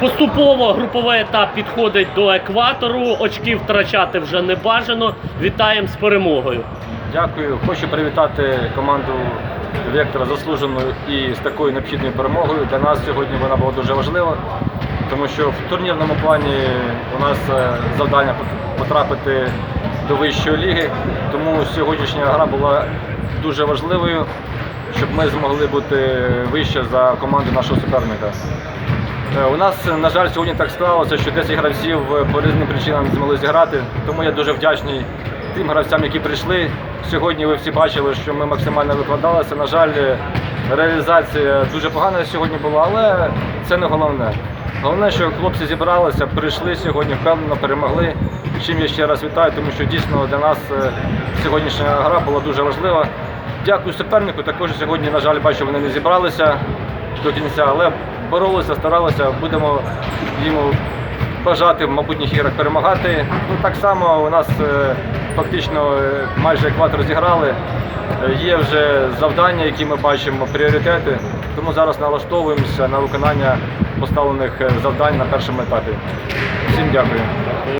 Поступово груповий етап підходить до екватору. Очків втрачати вже не бажано. Вітаємо з перемогою. Дякую. Хочу привітати команду Вектора заслуженою і з такою необхідною перемогою. Для нас сьогодні вона була дуже важлива, тому що в турнірному плані у нас е, завдання потрапити до вищої ліги. Тому сьогоднішня гра була дуже важливою, щоб ми змогли бути вище за команду нашого суперника. Е, У нас, на жаль, сьогодні так сталося, що 10 гравців е, по різним причинам змогли зіграти. Тому я дуже вдячний тим гравцям, які прийшли. Сьогодні ви всі бачили, що ми максимально викладалися. На жаль, е, реалізація дуже погана сьогодні була, але це не головне. Головне, що хлопці зібралися, прийшли сьогодні, впевнено перемогли. Чим я ще раз вітаю, тому що дійсно для нас е, сьогоднішня гра була дуже важлива. Дякую супернику. Також сьогодні, на жаль, бачу, вони не зібралися до кінця, але боролися, старалися. Будемо йому бажати в майбутніх іграх перемагати. Ну, так само у нас е, фактично е, майже екватор зіграли. Е, Є вже завдання, які ми бачимо, пріоритети. Тому зараз налаштовуємося на виконання поставлених завдань на першому етапі. Всім дякую.